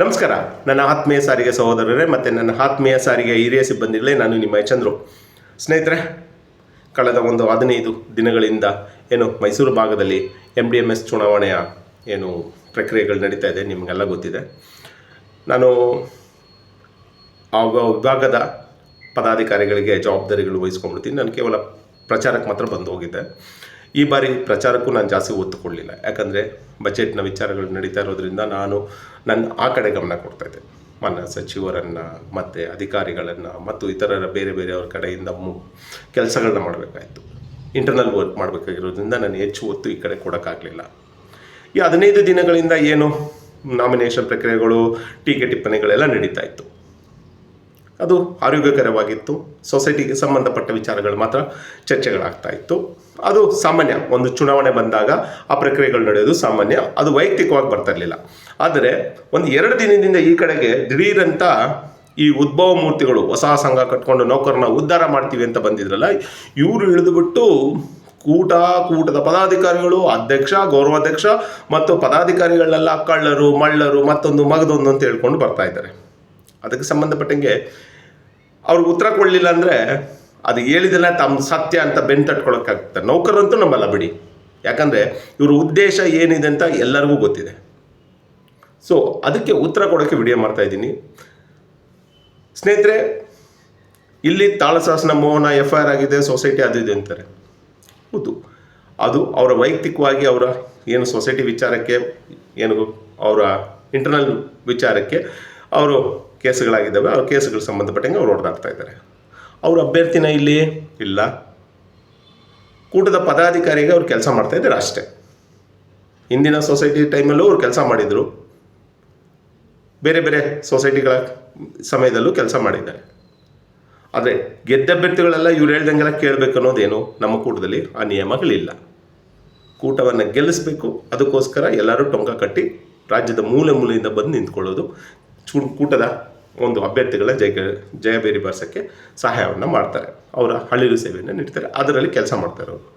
ನಮಸ್ಕಾರ. ನನ್ನ ಆತ್ಮೀಯ ಸಾರಿಗೆ ಸಹೋದರರೇ, ಮತ್ತು ನನ್ನ ಆತ್ಮೀಯ ಸಾರಿಗೆ ಹಿರಿಯ ಸಿಬ್ಬಂದಿಗಳೇ, ನಾನು ನಿಮ್ಮ ಚಂದ್ರು ಸ್ನೇಹಿತರೆ, ಕಳೆದ ಒಂದು ಹದಿನೈದು ದಿನಗಳಿಂದ ಏನು ಮೈಸೂರು ಭಾಗದಲ್ಲಿ ಎಂ ಡಿ ಎಂ ಎಸ್ ಚುನಾವಣೆಯ ಏನು ಪ್ರಕ್ರಿಯೆಗಳು ನಡೀತಾ ಇದೆ, ನಿಮಗೆಲ್ಲ ಗೊತ್ತಿದೆ. ನಾನು ಆ ವಿಭಾಗದ ಪದಾಧಿಕಾರಿಗಳಿಗೆ ಜವಾಬ್ದಾರಿಗಳು ವಹಿಸ್ಕೊಂಡ್ಬಿಡ್ತೀನಿ. ನಾನು ಕೇವಲ ಪ್ರಚಾರಕ್ಕೆ ಮಾತ್ರ ಬಂದು ಹೋಗಿದ್ದೆ. ಈ ಬಾರಿ ಪ್ರಚಾರಕ್ಕೂ ನಾನು ಜಾಸ್ತಿ ಒತ್ತು ಕೊಡಲಿಲ್ಲ ಯಾಕಂದರೆ ಬಜೆಟ್ನ ವಿಚಾರಗಳು ನಡೀತಾ ಇರೋದ್ರಿಂದ ನಾನು ನನ್ನ ಆ ಕಡೆ ಗಮನ ಕೊಡ್ತಾಯಿದ್ದೆ ಮಾನ್ಯ ಸಚಿವರನ್ನು, ಮತ್ತು ಅಧಿಕಾರಿಗಳನ್ನು, ಮತ್ತು ಇತರರ ಬೇರೆ ಬೇರೆಯವ್ರ ಕಡೆಯಿಂದ ಕೆಲಸಗಳನ್ನ ಮಾಡಬೇಕಾಯಿತು. ಇಂಟರ್ನಲ್ ವರ್ಕ್ ಮಾಡಬೇಕಾಗಿರೋದ್ರಿಂದ ನಾನು ಹೆಚ್ಚು ಒತ್ತು ಈ ಕಡೆ ಕೊಡೋಕ್ಕಾಗಲಿಲ್ಲ. ಈ ಹದಿನೈದು ದಿನಗಳಿಂದ ಏನು ನಾಮಿನೇಷನ್ ಪ್ರಕ್ರಿಯೆಗಳು, ಟೀಕೆ ಟಿಪ್ಪಣಿಗಳೆಲ್ಲ ನಡೀತಾ ಇತ್ತು. ಅದು ಆರೋಗ್ಯಕರವಾಗಿತ್ತು. ಸೊಸೈಟಿಗೆ ಸಂಬಂಧಪಟ್ಟ ವಿಚಾರಗಳು ಮಾತ್ರ ಚರ್ಚೆಗಳಾಗ್ತಾ ಇತ್ತು. ಅದು ಸಾಮಾನ್ಯ ಒಂದು ಚುನಾವಣೆ ಬಂದಾಗ ಆ ಪ್ರಕ್ರಿಯೆಗಳು ನಡೆಯೋದು ಸಾಮಾನ್ಯ. ಅದು ವೈಯಕ್ತಿಕವಾಗಿ ಬರ್ತಾ ಇರಲಿಲ್ಲ. ಆದರೆ ಒಂದು ಎರಡು ದಿನದಿಂದ ಈ ಕಡೆಗೆ ದಿಢೀರಂತ ಈ ಉದ್ಭವ ಮೂರ್ತಿಗಳು ಹೊಸ ಸಂಘ ಕಟ್ಕೊಂಡು ನೌಕರನ ಉದ್ಧಾರ ಮಾಡ್ತೀವಿ ಅಂತ ಬಂದಿದ್ರಲ್ಲ, ಇವರು ಇಳಿದುಬಿಟ್ಟು ಕೂಟ ಕೂಟದ ಪದಾಧಿಕಾರಿಗಳು, ಅಧ್ಯಕ್ಷ, ಗೌರವಾಧ್ಯಕ್ಷ ಮತ್ತು ಪದಾಧಿಕಾರಿಗಳನ್ನೆಲ್ಲ ಕಳ್ಳರು, ಮಳ್ಳರು, ಮತ್ತೊಂದು ಮಗದೊಂದು ಅಂತ ಹೇಳ್ಕೊಂಡು ಬರ್ತಾ ಇದ್ದಾರೆ. ಅದಕ್ಕೆ ಸಂಬಂಧಪಟ್ಟಂಗೆ ಅವ್ರು ಉತ್ತರ ಕೊಡಲಿಲ್ಲ ಅಂದರೆ ಅದು ಹೇಳಿದಲ್ಲ ತಮ್ಮ ಸತ್ಯ ಅಂತ ಬೆನ್ನು ತಟ್ಕೊಳಕ್ಕಾಗ್ತದೆ. ನೌಕರರಂತೂ ನಂಬಲ್ಲ ಬಿಡಿ. ಯಾಕಂದರೆ ಇವ್ರ ಉದ್ದೇಶ ಏನಿದೆ ಅಂತ ಎಲ್ಲರಿಗೂ ಗೊತ್ತಿದೆ. ಸೊ ಅದಕ್ಕೆ ಉತ್ತರ ಕೊಡೋಕ್ಕೆ ವಿಡಿಯೋ ಮಾಡ್ತಾ ಇದ್ದೀನಿ. ಸ್ನೇಹಿತರೆ, ಇಲ್ಲಿ ತಾಳಸಾಸನ ಮೋಹನ ಎಫ್ ಐ ಆರ್ ಆಗಿದೆ, ಸೊಸೈಟಿ ಅದು ಇದೆ ಅಂತಾರೆ. ಹೌದು. ಅದು ಅವರ ವೈಯಕ್ತಿಕವಾಗಿ ಅವರ ಏನು ಸೊಸೈಟಿ ವಿಚಾರಕ್ಕೆ, ಏನು ಅವರ ಇಂಟರ್ನಲ್ ವಿಚಾರಕ್ಕೆ, ಅವರು ಕೇಸುಗಳಾಗಿದ್ದಾವೆ ಆ ಕೇಸುಗಳು ಸಂಬಂಧಪಟ್ಟಂಗೆ ಅವ್ರು ಹೊಡೆದಾಡ್ತಾ ಇದ್ದಾರೆ. ಅವ್ರ ಅಭ್ಯರ್ಥಿನ ಇಲ್ಲಿ? ಇಲ್ಲ. ಕೂಟದ ಪದಾಧಿಕಾರಿಗೆ ಅವ್ರು ಕೆಲಸ ಮಾಡ್ತಾ ಇದ್ದಾರೆ ಅಷ್ಟೇ. ಹಿಂದಿನ ಸೊಸೈಟಿ ಟೈಮಲ್ಲೂ ಅವ್ರು ಕೆಲಸ ಮಾಡಿದರು. ಬೇರೆ ಬೇರೆ ಸೊಸೈಟಿಗಳ ಸಮಯದಲ್ಲೂ ಕೆಲಸ ಮಾಡಿದ್ದಾರೆ. ಆದರೆ ಗೆದ್ದ ಅಭ್ಯರ್ಥಿಗಳೆಲ್ಲ ಇವ್ರು ಹೇಳ್ದಂಗೆಲ್ಲ ಕೇಳಬೇಕು ಅನ್ನೋದೇನು ನಮ್ಮ ಕೂಟದಲ್ಲಿ ಆ ನಿಯಮಗಳಿಲ್ಲ. ಕೂಟವನ್ನು ಗೆಲ್ಲಿಸಬೇಕು ಅದಕ್ಕೋಸ್ಕರ ಎಲ್ಲರೂ ಟೊಂಕ ಕಟ್ಟಿ ರಾಜ್ಯದ ಮೂಲೆ ಮೂಲೆಯಿಂದ ಬಂದು ನಿಂತ್ಕೊಳ್ಳೋದು. ಚು ಕೂಟದ ಒಂದು ಅಭ್ಯರ್ಥಿಗಳ ಜಯ ಜಯಬೇರಿ ಬಾರಿಸೋಕ್ಕೆ ಸಹಾಯವನ್ನು ಮಾಡ್ತಾರೆ. ಅವರ ಹಳ್ಳಿಲು ಸೇವೆಯನ್ನು ನೀಡ್ತಾರೆ. ಅದರಲ್ಲಿ ಕೆಲಸ ಮಾಡ್ತಾರೆ ಅವರು.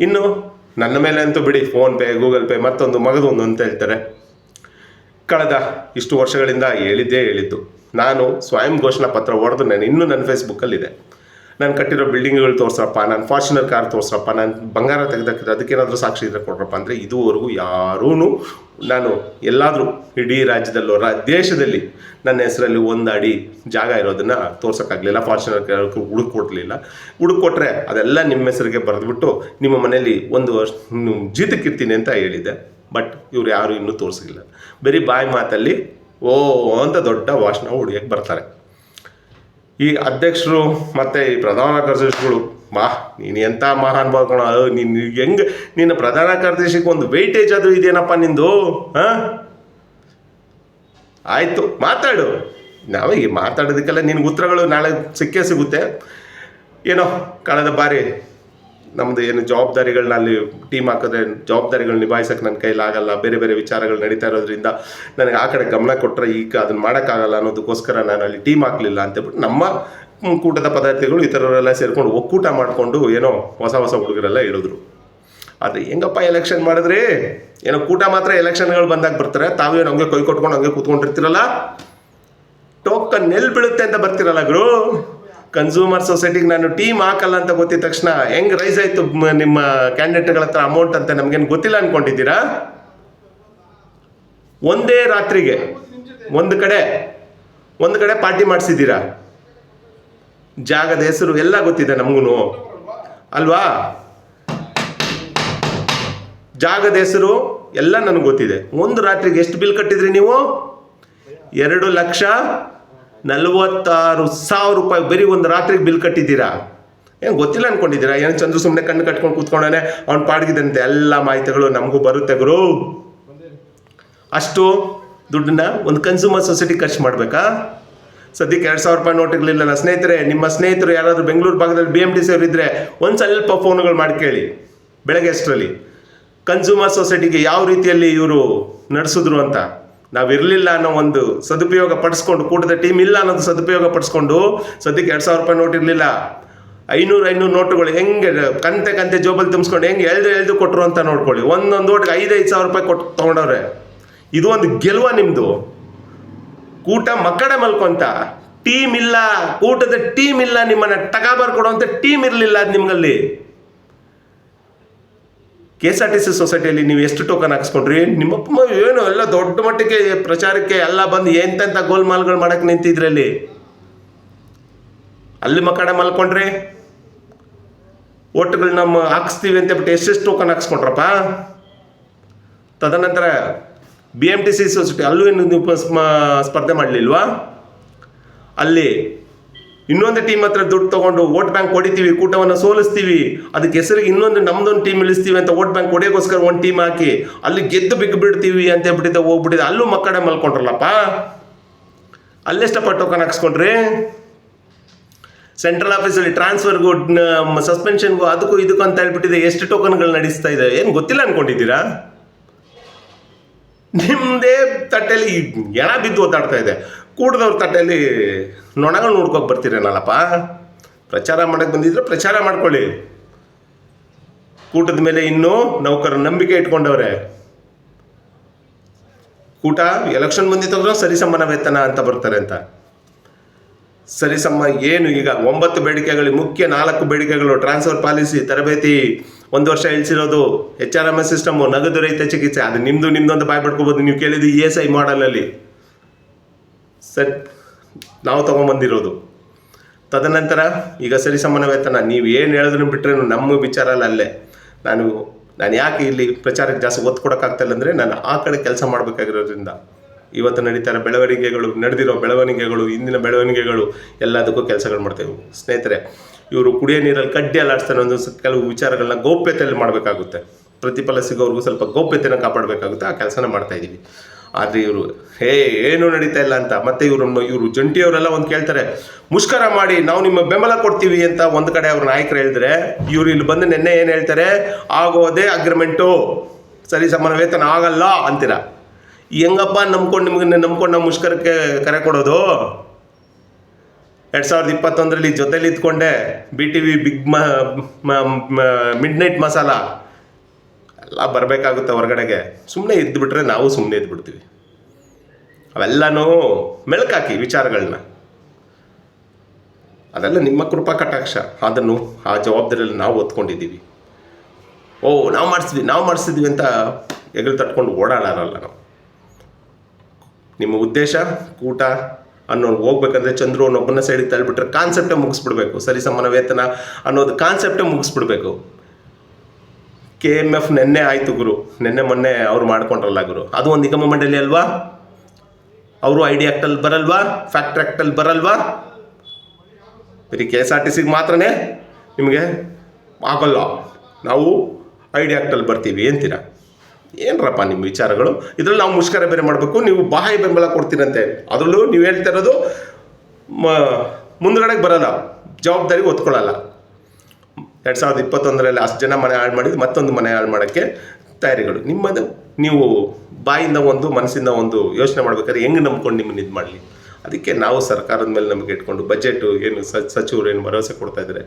ಇನ್ನು ನನ್ನ ಮೇಲೆ ಅಂತೂ ಬಿಡಿ ಫೋನ್ಪೇ ಗೂಗಲ್ ಪೇ ಮತ್ತೊಂದು ಮಗದೊಂದು ಅಂತ ಹೇಳ್ತಾರೆ. ಕಳೆದ ಇಷ್ಟು ವರ್ಷಗಳಿಂದ ಹೇಳಿದ್ದೇ ಹೇಳಿದ್ದು. ನಾನು ಸ್ವಯಂ ಘೋಷಣಾ ಪತ್ರ ಹೊಡೆದು ನಾನು ಇನ್ನೂ ನನ್ನ ಫೇಸ್ಬುಕ್ಕಲ್ಲಿದೆ ನಾನು ಕಟ್ಟಿರೋ ಬಿಲ್ಡಿಂಗ್ಗಳು ತೋರ್ಸಪ್ಪ, ನಾನು ಫಾರ್ಚುನರ್ ಕಾರ್ ತೋರ್ಸಪ್ಪ, ನಾನು ಬಂಗಾರ ತೆಗೆದಕ್ಕೆ ಅದಕ್ಕೇನಾದರೂ ಸಾಕ್ಷಿ ಇದ್ರೆ ಕೊಡ್ರಪ್ಪ ಅಂದರೆ ಇದುವರೆಗೂ ಯಾರೂ ನಾನು ಎಲ್ಲಾದರೂ ಇಡೀ ರಾಜ್ಯದಲ್ಲೋ, ರಾ, ದೇಶದಲ್ಲಿ ನನ್ನ ಹೆಸರಲ್ಲಿ ಒಂದು ಅಡಿ ಜಾಗ ಇರೋದನ್ನು ತೋರ್ಸೋಕ್ಕಾಗಲಿಲ್ಲ. ಫಾರ್ಚುನರ್ ಹುಡುಕ್ ಕೊಡಲಿಲ್ಲ. ಹುಡುಕ್ ಕೊಟ್ಟರೆ ಅದೆಲ್ಲ ನಿಮ್ಮ ಹೆಸರಿಗೆ ಬರೆದ್ಬಿಟ್ಟು ನಿಮ್ಮ ಮನೆಯಲ್ಲಿ ಒಂದು ವರ್ಷ ಜೀತಕ್ಕಿರ್ತೀನಿ ಅಂತ ಹೇಳಿದ್ದೆ ಬಟ್ ಇವ್ರು ಯಾರು ಇನ್ನೂ ತೋರಿಸಿಲ್ಲ. ಬರೀ ಬಾಯಿ ಮಾತಲ್ಲಿ, ಓ ಅಂತ ದೊಡ್ಡ ಭಾಷಣ ಹೊಡಿಯೋಕ್ಕೆ ಬರ್ತಾರೆ. ಈ ಅಧ್ಯಕ್ಷರು ಮತ್ತು ಈ ಪ್ರಧಾನ ಕಾರ್ಯದರ್ಶಿಗಳು, ಮಾ, ನೀನು ಎಂಥ ಮಹಾನ್ ಭಾವಗಳು ನೀನು ಹೆಂಗೆ ನಿನ್ನ ಪ್ರಧಾನ ಕಾರ್ಯದರ್ಶಿಗೆ ಒಂದು ವೆಯ್ಟೇಜ್ ಅದು ಇದೇನಪ್ಪ ನಿಂದು? ಹಾಂ? ಆಯಿತು, ಮಾತಾಡು. ನಾವು ಈ ಮಾತಾಡೋದಕ್ಕೆಲ್ಲ ನಿನ್ಗೆ ಉತ್ತರಗಳು ನಾಳೆ ಸಿಕ್ಕೇ ಸಿಗುತ್ತೆ. ಏನೋ, ಕಳೆದ ಬಾರಿ ನಮ್ಮದು ಏನು ಜವಾಬ್ದಾರಿಗಳನ್ನ ಅಲ್ಲಿ ಟೀಮ್ ಹಾಕಿದ್ರೆ ಜವಾಬ್ದಾರಿಗಳು ನಿಭಾಯಿಸೋಕೆ ನನ್ನ ಕೈಲಾಗಲ್ಲ ಬೇರೆ ಬೇರೆ ವಿಚಾರಗಳು ನಡೀತಾ ಇರೋದ್ರಿಂದ ನನಗೆ ಆ ಕಡೆ ಗಮನ ಕೊಟ್ಟರೆ ಈಗ ಅದನ್ನು ಮಾಡೋಕ್ಕಾಗಲ್ಲ ಅನ್ನೋದಕ್ಕೋಸ್ಕರ ನಾನು ಅಲ್ಲಿ ಟೀಮ್ ಹಾಕಲಿಲ್ಲ ಅಂತೇಳ್ಬಿಟ್ಟು ನಮ್ಮ ಕೂಟದ ಪದಾರ್ಥಿಗಳು ಇತರರೆಲ್ಲ ಸೇರಿಕೊಂಡು ಒಕ್ಕೂಟ ಮಾಡಿಕೊಂಡು ಏನೋ ಹೊಸ ಹೊಸ ಹುಡುಗರೆಲ್ಲ ಹೇಳಿದ್ರು ಆದರೆ ಹೆಂಗಪ್ಪ ಎಲೆಕ್ಷನ್ ಮಾಡಿದ್ರಿ? ಏನೋ ಕೂಟ ಮಾತ್ರ ಎಲೆಕ್ಷನ್ಗಳು ಬಂದಾಗ ಬರ್ತಾರೆ, ತಾವೇನು ಹಂಗೆ ಕೈ ಕೊಟ್ಕೊಂಡು ಹಂಗೆ ಕೂತ್ಕೊಂಡಿರ್ತೀರಲ್ಲ? ಟೋಕನ್ ಎಲ್ಲಿ ಬೀಳುತ್ತೆ ಅಂತ ಬರ್ತಿರಲ್ಲ ಗುರು? ಕನ್ಸ್ಯೂಮರ್ ಸೊಸೈಟಿಗೆ ನಾನು ಟೀಮ್ ಹಾಕಲ್ಲ ಅಂತ ಗೊತ್ತಿದ ತಕ್ಷಣ ಹೆಂಗ್ ರೈಸ್ ಆಯ್ತು ನಿಮ್ಮ ಕ್ಯಾಂಡಿಡೇಟ್ಗಳ ಹತ್ರ ಅಮೌಂಟ್ ಅಂತ ನಮ್ಗೇನು ಗೊತ್ತಿಲ್ಲ ಅನ್ಕೊಂಡಿದ್ದೀರಾ? ಒಂದೇ ರಾತ್ರಿಗೆ ಒಂದು ಕಡೆ ಒಂದು ಕಡೆ ಪಾರ್ಟಿ ಮಾಡಿಸಿದ್ದೀರಾ? ಜಾಗದ ಹೆಸರು ಎಲ್ಲ ಗೊತ್ತಿದೆ ನಮಗೂ ಅಲ್ವಾ? ಜಾಗದ ಹೆಸರು ಎಲ್ಲ ನನಗೆ ಗೊತ್ತಿದೆ. ಒಂದು ರಾತ್ರಿಗೆ ಎಷ್ಟು ಬಿಲ್ ಕಟ್ಟಿದ್ರಿ ನೀವು? ಎರಡು ಲಕ್ಷ ನಲವತ್ತಾರು ಸಾವಿರ ರೂಪಾಯಿ ಬರೀ ಒಂದು ರಾತ್ರಿಗೆ ಬಿಲ್ ಕಟ್ಟಿದ್ದೀರಾ? ಏನು ಗೊತ್ತಿಲ್ಲ ಅನ್ಕೊಂಡಿದ್ದೀರಾ? ಏನು ಚಂದ್ರ ಸುಮ್ಮನೆ ಕಣ್ಣು ಕಟ್ಕೊಂಡು ಕೂತ್ಕೊಂಡಾನೆ ಅವ್ನು ಪಾಡ್ಗಿದಂತೆ ಎಲ್ಲ ಮಾಹಿತಿಗಳು ನಮಗೂ ಬರುತ್ತೆ ಗುರು. ಅಷ್ಟು ದುಡ್ಡನ್ನ ಒಂದು ಕನ್ಸ್ಯೂಮರ್ ಸೊಸೈಟಿ ಖರ್ಚು ಮಾಡಬೇಕಾ? ಸದ್ಯಕ್ಕೆ ಎರಡು ಸಾವಿರ ರೂಪಾಯಿ ನೋಟುಗಳಿಲ್ಲ ಸ್ನೇಹಿತರೆ, ನಿಮ್ಮ ಸ್ನೇಹಿತರು ಯಾರಾದರೂ ಬೆಂಗಳೂರು ಭಾಗದಲ್ಲಿ ಬಿ ಎಂ ಟಿ ಸಿ ಒಂದು ಸ್ವಲ್ಪ ಫೋನುಗಳು ಮಾಡಿ ಕೇಳಿ. ಬೆಳಗ್ಗೆ ಅಷ್ಟರಲ್ಲಿ ಕನ್ಸ್ಯೂಮರ್ ಸೊಸೈಟಿಗೆ ಯಾವ ರೀತಿಯಲ್ಲಿ ಇವರು ನಡೆಸಿದ್ರು ಅಂತ? ನಾವಿರಲಿಲ್ಲ ಅನ್ನೋ ಒಂದು ಸದುಪಯೋಗ ಪಡಿಸ್ಕೊಂಡು ಕೂಟದ ಟೀಮ್ ಇಲ್ಲ ಅನ್ನೋದು ಸದುಪಯೋಗ ಪಡಿಸ್ಕೊಂಡು ಸದ್ಯಕ್ಕೆ ಎರಡು ಸಾವಿರ ರೂಪಾಯಿ ನೋಟ್ ಇರಲಿಲ್ಲ. ಐನೂರು ಐನೂರು ನೋಟುಗಳು ಹೆಂಗೆ ಕಂತೆ ಕಂತೆ ಜೋಬಲ್ಲಿ ತುಂಬಿಸ್ಕೊಂಡು ಹೆಂಗೆ ಎಳ್ದು ಎಳ್ದು ಕೊಟ್ಟರು ಅಂತ ನೋಡ್ಕೊಳ್ಳಿ. ಒಂದೊಂದು ಓಟಿಗೆ ಐದೈದು ಸಾವಿರ ರೂಪಾಯಿ ಕೊಟ್ಟು ತೊಗೊಂಡವ್ರೆ. ಇದು ಒಂದು ಗೆಲುವ ನಿಮ್ಮದು ಕೂಟ ಮಕ್ಕಡೆ ಮಲ್ಕೊಂತ. ಟೀಮ್ ಇಲ್ಲ, ಕೂಟದ ಟೀಮ್ ಇಲ್ಲ ನಿಮ್ಮನ್ನ ಟಗಾಬರ್ ಕೊಡುವಂತ ಟೀಮ್ ಇರಲಿಲ್ಲ ಅದು ನಿಮ್ಗಲ್ಲಿ. K S R T C ಸೊಸೈಟಿಯಲ್ಲಿ ನೀವು ಎಷ್ಟು ಟೋಕನ್ ಹಾಕಿಸ್ಕೊಂಡ್ರಿ? ನಿಮ್ಮಪ್ಪ ಏನು ಎಲ್ಲ ದೊಡ್ಡ ಮಟ್ಟಕ್ಕೆ ಪ್ರಚಾರಕ್ಕೆ ಎಲ್ಲ ಬಂದು ಎಂತೆಂಥ ಗೋಲ್ಮಾಲ್ಗಳು ಮಾಡಕ್ಕೆ ನಿಂತಿದ್ರಲ್ಲಿ? ಅಲ್ಲಿ ಮಕ್ಕಳ ಮಲ್ಕೊಂಡ್ರಿ? ಓಟ್ಗಳು ನಮ್ಮ ಹಾಕ್ಸ್ತೀವಿ ಅಂತ ಬಿಟ್ಟು ಎಷ್ಟೆಷ್ಟು ಟೋಕನ್ ಹಾಕ್ಸ್ಕೊಂಡ್ರಪ್ಪ? ತದನಂತರ B M T C society ಅಲ್ಲೂ ಏನು ನೀವು ಸ್ಪರ್ಧೆ ಮಾಡಲಿಲ್ವಾ? ಅಲ್ಲಿ ಇನ್ನೊಂದು ಟೀಮ್ ಹತ್ರ ದುಡ್ಡು ತಗೊಂಡು ವೋಟ್ ಬ್ಯಾಂಕ್ ಹೊಡಿತೀವಿ, ಕೂಟವನ್ನು ಸೋಲಿಸ್ತೀವಿ, ಅದಕ್ಕೆ ಹೆಸರಿಗೆ ಇನ್ನೊಂದು ನಮ್ದೊಂದು ಟೀಮ್ ಇಳಿಸ್ತೀವಿ ಅಂತ ವೋಟ್ ಬ್ಯಾಂಕ್ ಹೊಡೆಯೋಕ್ಕೋಸ್ಕರ ಒಂದು ಟೀಮ್ ಹಾಕಿ ಅಲ್ಲಿ ಗೆದ್ದು ಬಿಗ್ಬಿಡ್ತೀವಿ ಬಿಡ್ತೀವಿ ಅಂತ ಹೇಳ್ಬಿಟ್ಟಿದ್ದೆ ಹೋಗ್ಬಿಟ್ಟಿದೆ. ಅಲ್ಲೂ ಮಕ್ಕಳೇ ಮಲ್ಕೊಂಡ್ರಲ್ಲಪ್ಪ? ಅಲ್ಲೆಷ್ಟಪ್ಪ ಟೋಕನ್ ಹಾಕ್ಸ್ಕೊಂಡ್ರಿ? ಸೆಂಟ್ರಲ್ ಆಫೀಸಲ್ಲಿ ಟ್ರಾನ್ಸ್ಫರ್ಗೂ ಸಸ್ಪೆನ್ಷನ್ಗೂ ಅದಕ್ಕೂ ಇದಕ್ಕೂ ಅಂತ ಹೇಳ್ಬಿಟ್ಟಿದೆ. ಎಷ್ಟು ಟೋಕನ್ಗಳು ನಡೆಸ್ತಾ ಇದೆ? ಏನು ಗೊತ್ತಿಲ್ಲ ಅನ್ಕೊಂಡಿದ್ದೀರಾ? ನಿಮ್ಮದೇ ತಟ್ಟೆಯಲ್ಲಿ ಎಣ ಬಿದ್ದು ಓದಾಡ್ತಾ ಇದೆ. ಕೂಡದವ್ರ ತಟ್ಟೆಯಲ್ಲಿ ನೊಣಗಳು ನೋಡ್ಕೋಕೆ ಬರ್ತೀರೇನಲ್ಲಪ್ಪ? ಪ್ರಚಾರ ಮಾಡಕ್ಕೆ ಬಂದಿದ್ರೆ ಪ್ರಚಾರ ಮಾಡ್ಕೊಳ್ಳಿ. ಕೂಟದ ಮೇಲೆ ಇನ್ನೂ ನೌಕರ ನಂಬಿಕೆ ಇಟ್ಕೊಂಡವ್ರೆ. ಕೂಟ ಎಲೆಕ್ಷನ್ ಬಂದಿತ್ತಂದ್ರೆ ಸರಿಸಮ್ಮನ ವೇತನ ಅಂತ ಬರ್ತಾರೆ ಅಂತ. ಸರಿಸಮ ಏನು ಈಗ ಒಂಬತ್ತು ಬೇಡಿಕೆಗಳು ಮುಖ್ಯ ನಾಲ್ಕು ಬೇಡಿಕೆಗಳು ಟ್ರಾನ್ಸ್ಫರ್ ಪಾಲಿಸಿ ತರಬೇತಿ, ಒಂದು ವರ್ಷ ಇಳಿಸಿರೋದು H R M S system ನಗದು ರೈತ ಚಿಕಿತ್ಸೆ, ಅದು ನಿಮ್ಮದು ನಿಮ್ಮದು ಅಂತ ಬಾಯ್ ಪಡ್ಕೋಬೋದು. ನೀವು ಕೇಳಿದ್ದು ಇ ಎಸ್ ಐ ಮಾಡಲಲ್ಲಿ ಸರಿ. ನಾವು ತೊಗೊಂಬಂದಿರೋದು. ತದನಂತರ ಈಗ ಸರಿ ವೇತನ ನೀವು ಏನು ಹೇಳಿದ್ರು ಬಿಟ್ಟರೆ ನಮ್ಮ ವಿಚಾರ ಅಲ್ಲ ಅಲ್ಲೇ. ನಾನು ನಾನು ಯಾಕೆ ಇಲ್ಲಿ ಪ್ರಚಾರಕ್ಕೆ ಜಾಸ್ತಿ ಒತ್ತು ಕೊಡೋಕ್ಕಾಗ್ತಿಲ್ಲ ಅಂದರೆ ನಾನು ಆ ಕಡೆ ಕೆಲಸ ಮಾಡಬೇಕಾಗಿರೋದ್ರಿಂದ. ಇವತ್ತು ನಡೀತಾ ಇರೋ ಬೆಳವಣಿಗೆಗಳು, ನಡೆದಿರೋ ಬೆಳವಣಿಗೆಗಳು, ಇಂದಿನ ಬೆಳವಣಿಗೆಗಳು, ಎಲ್ಲದಕ್ಕೂ ಕೆಲಸಗಳು ಮಾಡ್ತೇವೆ ಸ್ನೇಹಿತರೆ, ಇವರು ಕುಡಿಯೋ ನೀರಲ್ಲಿ ಕಡ್ಡಿ ಅಲ್ಲಾಡಿಸ್ತಾರೆ ಒಂದು ಕೆಲವು ವಿಚಾರಗಳನ್ನ ಗೌಪ್ಯತೆಯಲ್ಲಿ ಮಾಡಬೇಕಾಗುತ್ತೆ. ಪ್ರತಿಫಲ ಸಿಗೋವ್ರಿಗೂ ಸ್ವಲ್ಪ ಗೌಪ್ಯತೆಯನ್ನು ಕಾಪಾಡಬೇಕಾಗುತ್ತೆ. ಆ ಕೆಲಸನ ಮಾಡ್ತಾ ಇದ್ದೀವಿ. ಆದರೆ ಇವರು, ಹೇ, ಏನು ನಡೀತಾ ಇಲ್ಲ ಅಂತ. ಮತ್ತೆ ಇವರು ಇವರು ಜಂಟಿಯವರೆಲ್ಲ ಒಂದು ಕೇಳ್ತಾರೆ, ಮುಷ್ಕರ ಮಾಡಿ, ನಾವು ನಿಮ್ಮ ಬೆಂಬಲ ಕೊಡ್ತೀವಿ ಅಂತ ಒಂದು ಕಡೆ ಅವ್ರ ನಾಯಕರು ಹೇಳಿದ್ರೆ, ಇವರು ಇಲ್ಲಿ ಬಂದು ನಿನ್ನೆ ಏನು ಹೇಳ್ತಾರೆ, ಆಗೋದೇ ಅಗ್ರಿಮೆಂಟು ಸರಿ ಸಮಾನ ವೇತನ ಆಗಲ್ಲ ಅಂತೀರ. ಹೆಂಗಪ್ಪ ನಂಬ್ಕೊಂಡು ನಿಮಗೆ ನಂಬ್ಕೊಂಡು ನಾವು ಮುಷ್ಕರಕ್ಕೆ ಕರೆ ಕೊಡೋದು? ಎರಡು ಸಾವಿರದ ಇಪ್ಪತ್ತೊಂದರಲ್ಲಿ ಜೊತೆಲಿ ಇದ್ಕೊಂಡೆ B T V big midnight masala ಎಲ್ಲ ಬರಬೇಕಾಗುತ್ತೆ ಹೊರಗಡೆಗೆ. ಸುಮ್ಮನೆ ಇದ್ದುಬಿಟ್ರೆ ನಾವು ಸುಮ್ಮನೆ ಇದ್ಬಿಡ್ತೀವಿ. ಅವೆಲ್ಲನೂ ಮೆಳಕಾಕಿ ವಿಚಾರಗಳನ್ನ ಅದೆಲ್ಲ ನಿಮ್ಮ ಕೃಪಾ ಕಟಾಕ್ಷ. ಅದನ್ನು ಆ ಜವಾಬ್ದಾರಿಯಲ್ಲಿ ನಾವು ಒತ್ಕೊಂಡಿದ್ದೀವಿ ಓ, ನಾವು ಮಾಡಿಸಿದ್ವಿ ನಾವು ಮಾಡಿಸಿದ್ವಿ ಅಂತ ಹೆಗಲು ತಟ್ಕೊಂಡು ಓಡಾಡಲ್ಲ ನಾವು. ನಿಮ್ಮ ಉದ್ದೇಶ, ಕೂಟ ಅನ್ನೋನು ಹೋಗ್ಬೇಕಂದ್ರೆ ಚಂದ್ರು ಅನ್ನೊಬ್ಬನ ಸೈಡಿಗೆ ತಳ್ಳಿಬಿಟ್ರೆ ಕಾನ್ಸೆಪ್ಟೇ ಮುಗಿಸ್ಬಿಡ್ಬೇಕು. ಸರಿ ಸಮಾನ ವೇತನ ಅನ್ನೋದು ಕಾನ್ಸೆಪ್ಟೇ ಮುಗಿಸ್ಬಿಡ್ಬೇಕು. ಕೆ ಎಂ ಎಫ್ ನೆನ್ನೆ ಆಯಿತು ಗುರು. ನೆನ್ನೆ ಮೊನ್ನೆ ಅವರು ಮಾಡ್ಕೊಂಡ್ರಲ್ಲ ಗುರು. ಅದು ಒಂದು ನಿಗಮ ಮಂಡಳಿ ಅಲ್ವಾ? ಅವರು ಐ ಡಿ ಆ್ಯಕ್ಟಲ್ಲಿ ಬರಲ್ವಾ? ಫ್ಯಾಕ್ಟ್ರಿ ಆ್ಯಕ್ಟಲ್ಲಿ ಬರಲ್ವಾ? ಬರೀ ಕೆ ಎಸ್ ಆರ್ ಟಿ ಸಿಗೆ ಮಾತ್ರನೇ ನಿಮಗೆ ಆಗಲ್ಲ. ನಾವು ಐ ಡಿ ಆ್ಯಕ್ಟಲ್ಲಿ ಬರ್ತೀವಿ ಅಂತೀರಾ? ಏನರಪ್ಪ ನಿಮ್ಮ ವಿಚಾರಗಳು? ಇದರಲ್ಲಿ ನಾವು ಮುಷ್ಕರ ಬೇರೆ ಮಾಡಬೇಕು, ನೀವು ಬಾಹ್ಯ ಬೆಂಬಲ ಕೊಡ್ತೀರಂತೆ. ಅದರಲ್ಲೂ ನೀವು ಹೇಳ್ತಾ ಇರೋದು ಮುಂದ್ಗಡೆಗೆ ಬರಲ್ಲ. ಜವಾಬ್ದಾರಿ ಒತ್ಕೊಳ್ಳಲ್ಲ. ಎರಡು ಸಾವಿರದ ಇಪ್ಪತ್ತೊಂದರಲ್ಲಿ ಅಷ್ಟು ಜನ ಮನೆ ಹಾಳು ಮಾಡಿದ್ದು ಮತ್ತೊಂದು ಮನೆ ಹಾಳು ಮಾಡೋಕ್ಕೆ ತಯಾರಿಗಳು. ನಿಮ್ಮದು? ನೀವು ಬಾಯಿಂದ ಒಂದು, ಮನಸ್ಸಿಂದ ಒಂದು ಯೋಚನೆ ಮಾಡ್ಬೇಕಾದ್ರೆ ಹೆಂಗೆ ನಂಬ್ಕೊಂಡು ನಿಮ್ಮನ್ನು ಇದು ಮಾಡಲಿ? ಅದಕ್ಕೆ ನಾವು ಸರ್ಕಾರದ ಮೇಲೆ ನಮಗೆ ಇಟ್ಕೊಂಡು ಬಜೆಟು ಏನು ಸಚಿವರು ಏನು ಭರವಸೆ ಕೊಡ್ತಾ ಇದ್ದಾರೆ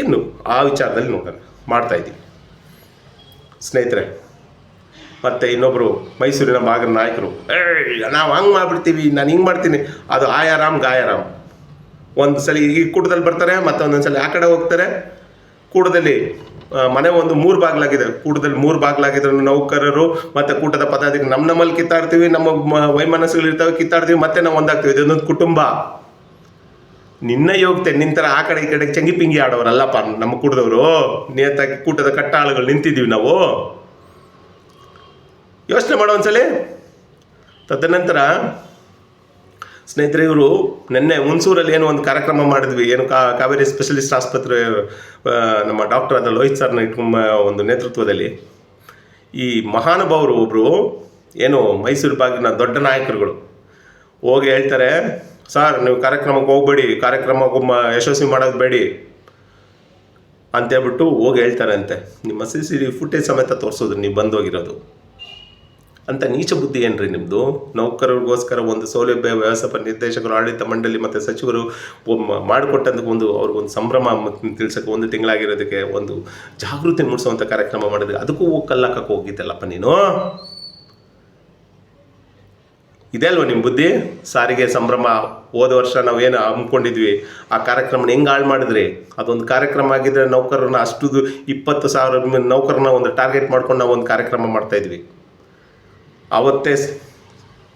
ಏನು ಆ ವಿಚಾರದಲ್ಲಿ ನೋಡೋಣ. ಮಾಡ್ತಾ ಇದ್ದೀವಿ. ಸ್ನೇಹಿತರೆ, ಮತ್ತು ಇನ್ನೊಬ್ಬರು ಮೈಸೂರಿನ ಭಾಗದ ನಾಯಕರು, ಏಯ್, ನಾವು ಹಂಗೆ ಮಾಡಿಬಿಡ್ತೀವಿ, ನಾನು ಹಿಂಗೆ ಮಾಡ್ತೀನಿ. ಅದು ಆಯಾರಾಮ್ ಗಾಯಾರಾಮ್. ಒಂದು ಸಲ ಈ ಕೂಟದಲ್ಲಿ ಬರ್ತಾರೆ ಮತ್ತೊಂದೊಂದು ಸಲ ಆ ಕಡೆ ಹೋಗ್ತಾರೆ. ಕೂಟದಲ್ಲಿ ಮನೆ ಒಂದು ಮೂರು ಬಾಗ್ಲಾಗಿದೆ. ಕೂಟದಲ್ಲಿ ಮೂರು ಬಾಗ್ಲಾಗಿದ್ರು ನೌಕರರು ಮತ್ತೆ ಕೂಟದ ಪದಾಧಿಕಾರಿ. ನಮ್ಮ ನಮ್ಮಲ್ಲಿ ಕಿತ್ತಾಡ್ತೀವಿ, ನಮ್ಮ ವೈಮನಸ್ಸುಗಳು ಇರ್ತವೆ, ಕಿತ್ತಾಡ್ತೀವಿ, ಮತ್ತೆ ನಾವು ಒಂದಾಗ್ತೀವಿ. ಇದೊಂದು ಕುಟುಂಬ. ನಿನ್ನ ಯೋಗ್ಯತೆ ಥರ ಆ ಕಡೆ ಈ ಕಡೆ ಚಂಗಿ ಪಿಂಗಿ ಆಡೋರಲ್ಲಪ್ಪ ನಮ್ಮ ಕೂಟದವರು. ನೇತಾಗಿ ಕೂಟದ ಕಟ್ಟಾಳುಗಳು ನಿಂತಿದ್ದೀವಿ ನಾವು. ಯೋಚನೆ ಮಾಡೋ ಒಂದ್ಸಲಿ. ತದನಂತರ ಸ್ನೇಹಿತರೆ ಇವರು ನಿನ್ನೆ ಹುಣಸೂರಲ್ಲಿ ಏನೋ ಒಂದು ಕಾರ್ಯಕ್ರಮ ಮಾಡಿದ್ವಿ. ಏನು ಕಾವೇರಿ ಸ್ಪೆಷಲಿಸ್ಟ್ ಆಸ್ಪತ್ರೆ ನಮ್ಮ ಡಾಕ್ಟರ್ ಆದ ಲೋಹಿತ್ ಸರ್ನ ಇಟ್ಕೊಂಬ ಒಂದು ನೇತೃತ್ವದಲ್ಲಿ. ಈ ಮಹಾನುಭಾವರು ಒಬ್ಬರು ಏನು ಮೈಸೂರು ಭಾಗಿನ ದೊಡ್ಡ ನಾಯಕರುಗಳು. ಹೋಗಿ ಹೇಳ್ತಾರೆ, ಸರ್, ನೀವು ಕಾರ್ಯಕ್ರಮಕ್ಕೆ ಹೋಗ್ಬೇಡಿ. ಕಾರ್ಯಕ್ರಮ ಯಶಸ್ವಿ ಮಾಡೋದು ಬೇಡಿ. ಅಂತೇಳ್ಬಿಟ್ಟು ಹೋಗಿ ಹೇಳ್ತಾರೆ ಅಂತೆ ನಿಮ್ಮ ಸಿ ಸಿ ಫುಟೇಜ್ ಸಮೇತ ತೋರಿಸೋದು, ನೀವು ಬಂದೋಗಿರೋದು ಅಂತ ನೀಚ ಬುದ್ಧಿ ಏನ್ರಿ ನಿಮ್ಮದು ನೌಕರರಿಗೋಸ್ಕರ ಒಂದು ಸೌಲಭ್ಯ, ವ್ಯವಸ್ಥಾಪ, ನಿರ್ದೇಶಕರು, ಆಡಳಿತ ಮಂಡಳಿ ಮತ್ತು ಸಚಿವರು ಮಾಡಿಕೊಟ್ಟಂತ ಒಂದು ಅವ್ರಿಗೊಂದು ಸಂಭ್ರಮ ಮತ್ತು ತಿಳ್ಸಕ್ಕೆ ಒಂದು ತಿಂಗಳಾಗಿರೋದಕ್ಕೆ ಒಂದು ಜಾಗೃತಿ ಮೂಡಿಸುವಂಥ ಕಾರ್ಯಕ್ರಮ ಮಾಡಿದ್ರೆ ಅದಕ್ಕೂ ಕಲ್ಲಾಕಕ್ಕೆ ಹೋಗಿದ್ದಲ್ಲಪ್ಪ ನೀನು? ಇದೇ ಅಲ್ವಾ ನಿಮ್ಮ ಬುದ್ಧಿ? ಸಾರಿಗೆ ಸಂಭ್ರಮ, ಹೋದ ವರ್ಷ ನಾವು ಏನು ಹಮ್ಮಿಕೊಂಡಿದ್ವಿ, ಆ ಕಾರ್ಯಕ್ರಮನ ಹೆಂಗೆ ಹಾಳು ಮಾಡಿದ್ರಿ? ಅದೊಂದು ಕಾರ್ಯಕ್ರಮ ಆಗಿದ್ರೆ ನೌಕರರನ್ನ ಅಷ್ಟು ಇಪ್ಪತ್ತು ಸಾವಿರ ನೌಕರನ್ನ ಒಂದು ಟಾರ್ಗೆಟ್ ಮಾಡ್ಕೊಂಡು ನಾವು ಒಂದು ಕಾರ್ಯಕ್ರಮ ಮಾಡ್ತಾ ಇದ್ವಿ. ಆವತ್ತೇ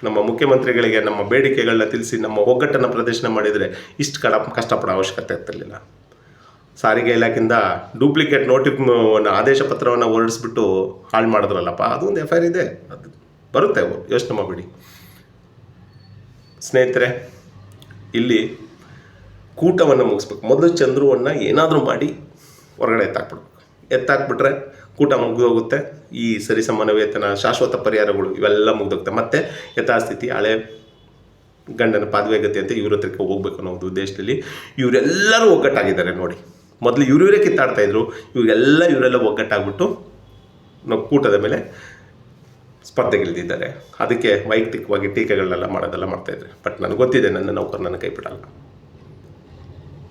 ನಮ್ಮ ಮುಖ್ಯಮಂತ್ರಿಗಳಿಗೆ ನಮ್ಮ ಬೇಡಿಕೆಗಳನ್ನ ತಿಳಿಸಿ ನಮ್ಮ ಒಗ್ಗಟ್ಟನ್ನು ಪ್ರದರ್ಶನ ಮಾಡಿದರೆ ಇಷ್ಟು ಕಡ ಕಷ್ಟಪಡೋ ಅವಶ್ಯಕತೆ ಇರ್ತಿರಲಿಲ್ಲ. ಸಾರಿಗೆ ಇಲಾಖೆಯಿಂದ ಡೂಪ್ಲಿಕೇಟ್ ನೋಟಿಫ್ ಆದೇಶ ಪತ್ರವನ್ನು ಹೊರಡಿಸ್ಬಿಟ್ಟು ಹಾಳು ಮಾಡಿದ್ರಲ್ಲಪ್ಪ, ಅದೊಂದು ಎಫ್ ಐ ಆರ್ ಇದೆ, ಅದು ಬರುತ್ತೆ, ಯೋಚನೆ ಮಾಡಬೇಡಿ. ಸ್ನೇಹಿತರೆ, ಇಲ್ಲಿ ಕೂಟವನ್ನು ಮುಗಿಸ್ಬೇಕು. ಮೊದಲು ಚಂದ್ರುವನ್ನು ಏನಾದರೂ ಮಾಡಿ ಹೊರಗಡೆ ಎತ್ತಾಕ್ಬಿಡ್ಬೇಕು. ಎತ್ತಾಕ್ಬಿಟ್ರೆ ಕೂಟ ಮುಗಿದೋಗುತ್ತೆ ಈ ಸರಿಸಮಾನ ವೇತನ, ಶಾಶ್ವತ ಪರಿಹಾರಗಳು ಇವೆಲ್ಲ ಮುಗ್ದೋಗುತ್ತೆ. ಮತ್ತೆ ಯಥಾಸ್ಥಿತಿ, ಹಳೆ ಗಂಡನ ಪಾದವೇಗತಿ ಅಂತ ಇವ್ರ ಹತ್ರಕ್ಕೆ ಹೋಗ್ಬೇಕು ಅನ್ನೋ ಒಂದು ಉದ್ದೇಶದಲ್ಲಿ ಇವರೆಲ್ಲರೂ ಒಗ್ಗಟ್ಟಾಗಿದ್ದಾರೆ ನೋಡಿ. ಮೊದಲು ಇವ್ರು ಇವರೇ ಕಿತ್ತಾಡ್ತಾ ಇದ್ರು. ಇವರೆಲ್ಲ ಇವರೆಲ್ಲ ಒಗ್ಗಟ್ಟಾಗ್ಬಿಟ್ಟು ನಾವು ಕೂಟದ ಮೇಲೆ ಸ್ಪರ್ಧೆಗಿಳಿದಿದ್ದಾರೆ ಅದಕ್ಕೆ ವೈಯಕ್ತಿಕವಾಗಿ ಟೀಕೆಗಳನ್ನೆಲ್ಲ ಮಾಡೋದೆಲ್ಲ ಮಾಡ್ತಾಯಿದ್ರೆ ಬಟ್ ನನಗೆ ಗೊತ್ತಿದೆ, ನನ್ನ ನೌಕರನನ್ನು ನನ್ನ ಕೈ ಬಿಡಲ್ಲ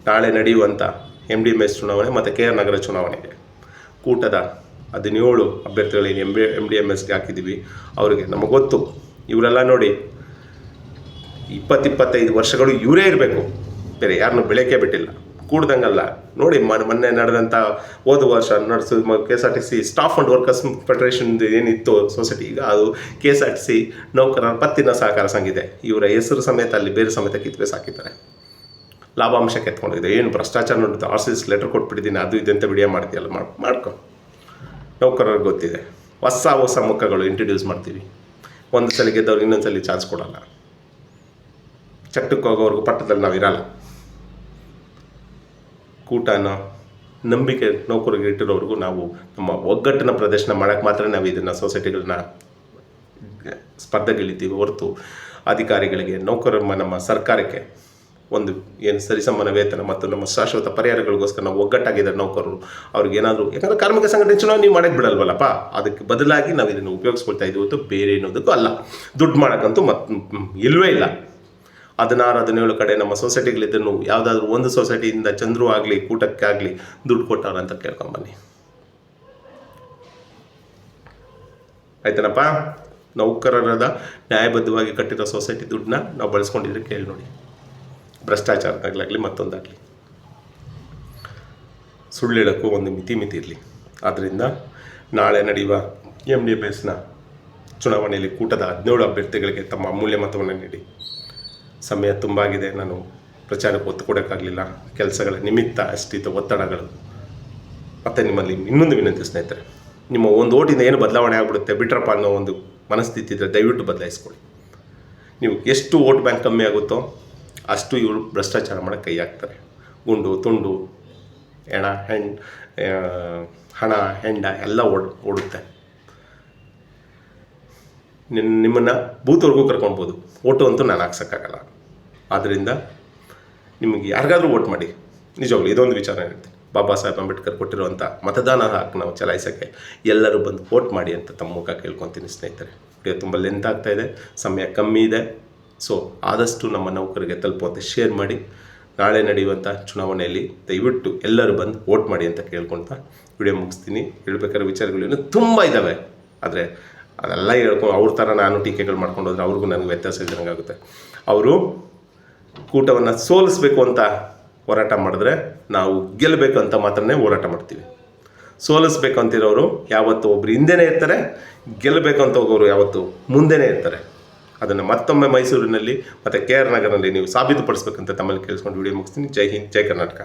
ನಾಳೆ ನಡೆಯುವಂಥ ಎಂ ಡಿ ಎಂ ಎಸ್ ಚುನಾವಣೆ ಮತ್ತು ಕೆ ಆರ್ ನಗರ ಚುನಾವಣೆಗೆ ಕೂಟದ ಹದಿನೇಳು ಅಭ್ಯರ್ಥಿಗಳಿಗೆ M B M D M ಎಸ್ಗೆ ಹಾಕಿದ್ದೀವಿ. ಅವರಿಗೆ ನಮಗೆ ಗೊತ್ತು, ಇವರೆಲ್ಲ ನೋಡಿ, ಇಪ್ಪತ್ತಿಪ್ಪತ್ತೈದು ವರ್ಷಗಳು ಇವರೇ ಇರಬೇಕು. ಬೇರೆ ಯಾರನ್ನೂ ಬೆಳಕೆ ಬಿಟ್ಟಿಲ್ಲ. ಕೂಡ್ದಂಗಲ್ಲ. ನೋಡಿ ಮೊನ್ನೆ ನಡೆದಂಥ ಹೋದ ವರ್ಷ ನಡೆಸು K S R T C staff and workers federation ಏನಿತ್ತು ಸೊಸೈಟಿ ಈಗ ಅದು K S R T C ನೌಕರರ ಪತ್ತಿನ ಸಹಕಾರ ಸಂಘ ಇದೆ. ಇವರ ಹೆಸರು ಸಮೇತ ಅಲ್ಲಿ ಬೇರೆ ಸಮೇತ ಕಿತ್ವೆ ಸಾಕಿದ್ದಾರೆ. ಲಾಭಾಂಶ ಕೆತ್ಕೊಂಡಿದೆ. ಏನು ಭ್ರಷ್ಟಾಚಾರ ನೋಡಿದ್ದು. ಆರ್ ಸಿ ಲೆಟರ್ ಕೊಟ್ಬಿಟ್ಟಿದ್ದೀನಿ. ಅದು ಇದೆ ಅಂತ ವಿಡಿಯೋ ಮಾಡ್ತೀಯಲ್ಲ. ಮಾಡ್, ಮಾಡ್ಕೊ. ನೌಕರರಿಗೆ ಗೊತ್ತಿದೆ. ಹೊಸ ಹೊಸ ಮುಖಗಳು ಇಂಟ್ರಡ್ಯೂಸ್ ಮಾಡ್ತೀವಿ. ಒಂದು ಸಲ ಗೆದ್ದವ್ರಿಗೆ ಇನ್ನೊಂದು ಸಲ ಚಾನ್ಸ್ ಕೊಡಲ್ಲ. ಚಟ್ಟಕ್ಕೆ ಹೋಗೋವರೆಗೂ ಪಟ್ಟದಲ್ಲಿ ನಾವು ಇರಲ್ಲ. ಕೂಟನ ನಂಬಿಕೆ ನೌಕರಿಗೆ ಇಟ್ಟಿರೋವ್ರಿಗೂ ನಾವು ನಮ್ಮ ಒಗ್ಗಟ್ಟಿನ ಪ್ರದರ್ಶನ ಮಾಡೋಕ್ಕೆ ಮಾತ್ರ ನಾವು ಇದನ್ನು ಸೊಸೈಟಿಗಳನ್ನ ಸ್ಪರ್ಧೆಗಿಳಿತೀವಿ ಹೊರತು ಅಧಿಕಾರಿಗಳಿಗೆ ನೌಕರ ನಮ್ಮ ಸರ್ಕಾರಕ್ಕೆ ಒಂದು ಏನು ಸರಿಸಮಾನ ವೇತನ ಮತ್ತು ನಮ್ಮ ಶಾಶ್ವತ ಪರಿಹಾರಗಳಿಗೋಸ್ಕರ ನಾವು ಒಗ್ಗಟ್ಟಾಗಿದ್ದಾರೆ ನೌಕರರು, ಅವ್ರಿಗೆ ಏನಾದರೂ ಯಾಕಂದರೆ ಕಾರ್ಮಿಕ ಸಂಘಟನೆ ಚುನಾವಣೆ ನೀವು ಮಾಡಕ್ಕೆ ಬಿಡಲ್ವಲ್ಲಪ್ಪ? ಅದಕ್ಕೆ ಬದಲಾಗಿ ನಾವು ಇದನ್ನು ಉಪಯೋಗಿಸ್ಕೊಳ್ತಾ ಇದ್ದೀವಿ ಹೊತ್ತು ಬೇರೆ ಏನೋದಕ್ಕೂ ಅಲ್ಲ. ದುಡ್ಡು ಮಾಡೋಕ್ಕಂತೂ ಮತ್ತೆ ಇಲ್ಲವೇ ಇಲ್ಲ. ಹದಿನಾರು, ಹದಿನೇಳು ಕಡೆ ನಮ್ಮ ಸೊಸೈಟಿಗಳಿದ್ದನ್ನು ಯಾವುದಾದ್ರೂ ಒಂದು ಸೊಸೈಟಿಯಿಂದ ಚಂದ್ರು ಆಗಲಿ, ಕೂಟಕ್ಕೆ ಆಗಲಿ ದುಡ್ಡು ಕೊಟ್ಟಾರ ಅಂತ ಕೇಳ್ಕೊಂಬನ್ನಿ ಆಯ್ತನಪ್ಪ? ನೌಕರರದ ನ್ಯಾಯಬದ್ಧವಾಗಿ ಕಟ್ಟಿರೋ ಸೊಸೈಟಿ ದುಡ್ಡನ್ನ ನಾವು ಬಳಸ್ಕೊಂಡಿದ್ರೆ ಕೇಳಿ ನೋಡಿ. ಭ್ರಷ್ಟಾಚಾರದಾಗಲಾಗಲಿ ಮತ್ತೊಂದಾಗಲಿ. ಸುಳ್ಳು ಹೇಳೋಕ್ಕೂ ಒಂದು ಮಿತಿ ಮಿತಿ ಇರಲಿ. ಆದ್ದರಿಂದ ನಾಳೆ ನಡೆಯುವ ಎಂ ಡಿ ಎಸ್ನ ಚುನಾವಣೆಯಲ್ಲಿ ಕೂಟದ ಹದಿನೇಳು ಅಭ್ಯರ್ಥಿಗಳಿಗೆ ತಮ್ಮ ಅಮೂಲ್ಯ ಮತವನ್ನು ನೀಡಿ. ಸಮಯ ತುಂಬ ಆಗಿದೆ ನಾನು ಪ್ರಚಾರಕ್ಕೆ ಒತ್ತು ಕೊಡೋಕ್ಕಾಗಲಿಲ್ಲ ಕೆಲಸಗಳ ನಿಮಿತ್ತ ಅಷ್ಟಿದ್ದ ಒತ್ತಡಗಳು. ಮತ್ತು ನಿಮ್ಮಲ್ಲಿ ಇನ್ನೊಂದು ವಿನಂತಿ ಸ್ನೇಹಿತರೆ. ನಿಮ್ಮ ಒಂದು ಓಟಿಂದ ಏನು ಬದಲಾವಣೆ ಆಗಿಬಿಡುತ್ತೆ ಬಿಟ್ರಪ್ಪ ಅನ್ನೋ ಒಂದು ಮನಸ್ಥಿತಿ ಇದ್ದರೆ ದಯವಿಟ್ಟು ಬದಲಾಯಿಸ್ಕೊಳ್ಳಿ. ನೀವು ಎಷ್ಟು ಓಟ್ ಬ್ಯಾಂಕ್ ಕಮ್ಮಿ ಆಗುತ್ತೋ ಅಷ್ಟು ಇವರು ಭ್ರಷ್ಟಾಚಾರ ಮಾಡೋಕ್ಕೆ ಕೈ ಹಾಕ್ತಾರೆ. ಗುಂಡು, ತುಂಡು ಹೆಣ ಹೆಣ್ ಹಣ, ಹೆಂಡ ಎಲ್ಲ ಓಡ್, ಓಡುತ್ತೆ. ನಿಮ್ಮನ್ನು ಬೂತ್ವರೆಗೂ ಕರ್ಕೊಳ್ಬೋದು ಓಟು ಅಂತೂ ನಾನು ಹಾಕ್ಸೋಕ್ಕಾಗಲ್ಲ. ಆದ್ದರಿಂದ ನಿಮಗೆ ಯಾರಿಗಾದರೂ ವೋಟ್ ಮಾಡಿ. ನಿಜವಾಗ್ಲೂ ಇದೊಂದು ವಿಚಾರ ಹೇಳ್ತೀನಿ ಬಾಬಾ ಸಾಹೇಬ್ ಅಂಬೇಡ್ಕರ್ ಕೊಟ್ಟಿರುವಂಥ ಮತದಾನ ಹಾಕಿ ನಾವು ಚಲಾಯಿಸೋಕ್ಕೆ ಎಲ್ಲರೂ ಬಂದು ವೋಟ್ ಮಾಡಿ ಅಂತ ತಮ್ಮ ಮುಖ ಕೇಳ್ಕೊತೀನಿ ಸ್ನೇಹಿತರೆ. ವಿಡಿಯೋ ತುಂಬ ಲೆಂತ್ ಆಗ್ತಾಯಿದೆ ಸಮಯ ಕಮ್ಮಿ ಇದೆ. ಸೊ ಆದಷ್ಟು ನಮ್ಮ ನೌಕರಿಗೆ ತಲುಪುವಂತೆ ಶೇರ್ ಮಾಡಿ, ನಾಳೆ ನಡೆಯುವಂಥ ಚುನಾವಣೆಯಲ್ಲಿ ದಯವಿಟ್ಟು ಎಲ್ಲರೂ ಬಂದು ವೋಟ್ ಮಾಡಿ ಅಂತ ಕೇಳ್ಕೊಳ್ತಾ ವಿಡಿಯೋ ಮುಗಿಸ್ತೀನಿ. ಹೇಳ್ಬೇಕಾದ್ರೆ ವಿಚಾರಗಳು ಇನ್ನೂ ತುಂಬ ಇದ್ದಾವೆ ಆದರೆ ಅದೆಲ್ಲ ಹೇಳ್ಕೊ, ಅವ್ರ ಥರ ನಾನು ಟೀಕೆಗಳು ಮಾಡ್ಕೊಂಡು ಹೋದ್ರೆ ಅವ್ರಿಗೂ ನನಗೆ ವ್ಯತ್ಯಾಸ ಇದ್ದಂಗಾಗುತ್ತೆ ಅವರು ಕೂಟವನ್ನು ಸೋಲಿಸ್ಬೇಕು ಅಂತ ಹೋರಾಟ ಮಾಡಿದ್ರೆ ನಾವು ಗೆಲ್ಲಬೇಕು ಅಂತ ಮಾತ್ರನೇ ಹೋರಾಟ ಮಾಡ್ತೀವಿ. ಸೋಲಿಸ್ಬೇಕು ಅಂತಿರೋರು ಯಾವತ್ತು ಒಬ್ರು ಹಿಂದೆನೇ ಇರ್ತಾರೆ, ಗೆಲ್ಲಬೇಕು ಅಂತ ಹೋಗೋರು ಯಾವತ್ತು ಮುಂದೆನೇ ಇರ್ತಾರೆ. ಅದನ್ನು ಮತ್ತೊಮ್ಮೆ ಮೈಸೂರಿನಲ್ಲಿ ಮತ್ತು ಕೆ ಆರ್ ನಗರದಲ್ಲಿ ನೀವು ಸಾಬೀತುಪಡಿಸ್ಬೇಕಂತ ತಮ್ಮಲ್ಲಿ ಕೇಳಿಸ್ಕೊಂಡು ವಿಡಿಯೋ ಮುಗಿಸ್ತೀನಿ. ಜೈ ಹಿಂದ್, ಜೈ ಕರ್ನಾಟಕ.